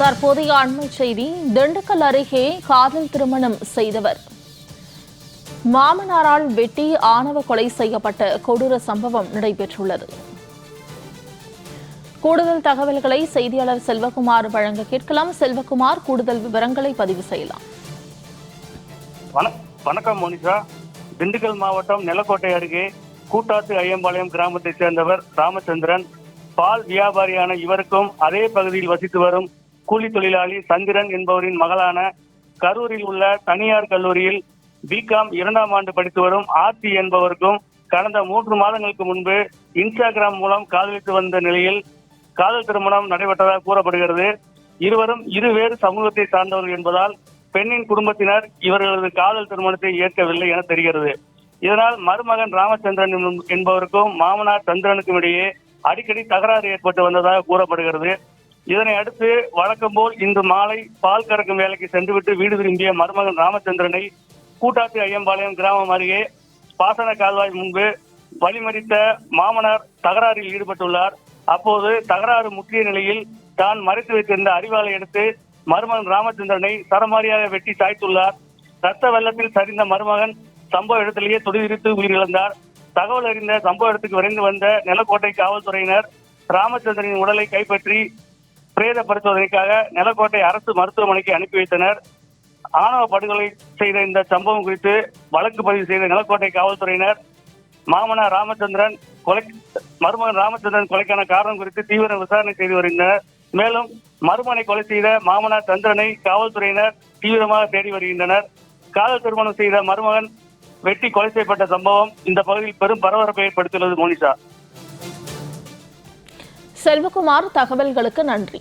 தற்போதைய அண்மை செய்தி திண்டுக்கல் அருகே காதல் திருமணம் செய்தவர். மாமனாரால் வெட்டி ஆணவ கொலை செய்யப்பட்ட கொடூர சம்பவம் நடைபெற்றுள்ளது. கூடுதல் தகவல்களை செய்தியாளர் செல்வகுமார் வழங்க கேட்கலாம். செல்வகுமார் கூடுதல் விவரங்களை பதிவு செய்யலாம். வணக்கம் மோனிஷா. திண்டுக்கல் மாவட்டம் நிலக்கோட்டை அருகே கூட்டாத்து ஐயம்பாளையம் கிராமத்தைச் சேர்ந்தவர் ராமச்சந்திரன். பால் வியாபாரியான இவருக்கும் அதே பகுதியில் வசித்து வரும் கூலி தொழிலாளி சந்திரன் என்பவரின் மகளான கரூரில் உள்ள தனியார் கல்லூரியில் பிகாம் இரண்டாம் ஆண்டு படித்து வரும் ஆர்த்தி என்பவருக்கும் கடந்த மூன்று மாதங்களுக்கு முன்பு இன்ஸ்டாகிராம் மூலம் காதலித்து வந்த நிலையில் காதல் திருமணம் நடைபெற்றதாக கூறப்படுகிறது. இருவரும் இருவேறு சமூகத்தை சார்ந்தவர்கள் என்பதால் பெண்ணின் குடும்பத்தினர் இவர்களது காதல் திருமணத்தை ஏற்கவில்லை என தெரிகிறது. இதனால் மருமகன் ராமச்சந்திரன் என்பவருக்கும் மாமனார் சந்திரனுக்கும் இடையே அடிக்கடி தகராறு ஏற்பட்டு வந்ததாக கூறப்படுகிறது. இதனை அடுத்து வழக்கம் போல் இன்று மாலை பால் கறக்கும் வேலைக்கு சென்றுவிட்டு வீடு திரும்பிய மருமகன் ராமச்சந்திரனை கூட்டாத்து ஐயம்பாளையம் கிராமம் அருகே பாசன கால்வாய் முன்பு வழிமறித்த மாமனார் தகராறில் ஈடுபட்டுள்ளார். அப்போது தகராறு முற்றிய நிலையில் தான் மறைத்து வைத்திருந்த அறிவாளை எடுத்து மருமகன் ராமச்சந்திரனை சரமாரியாக வெட்டி சாய்த்துள்ளார். ரத்த வெள்ளத்தில் சரிந்த மருமகன் சம்பவ இடத்திலேயே துடிவிரித்து உயிரிழந்தார். தகவல் அறிந்த சம்பவ இடத்துக்கு விரைந்து வந்த நிலக்கோட்டை காவல்துறையினர் ராமச்சந்திரனின் உடலை கைப்பற்றி பிரேத பரிசோதனைக்காக நிலக்கோட்டை அரசு மருத்துவமனைக்கு அனுப்பி வைத்தனர். ஆணவ படுகொலை செய்த இந்த சம்பவம் குறித்து வழக்கு பதிவு செய்த நிலக்கோட்டை காவல்துறையினர் மாமனார் ராமச்சந்திரன் கொலை மருமகன் ராமச்சந்திரன் கொலைக்கான காரணம் குறித்து தீவிர விசாரணை செய்து வருகின்றனர். மேலும் மருமனை கொலை செய்த மாமனார் சந்திரனை காவல்துறையினர் தீவிரமாக தேடி வருகின்றனர். காதல் திருமணம் செய்த மருமகன் வெட்டி கொலை செய்யப்பட்ட சம்பவம் இந்த பகுதியில் பெரும் பரபரப்பை ஏற்படுத்தியுள்ளது மோனிஷா. செல்வகுமார் தகவல்களுக்கு நன்றி.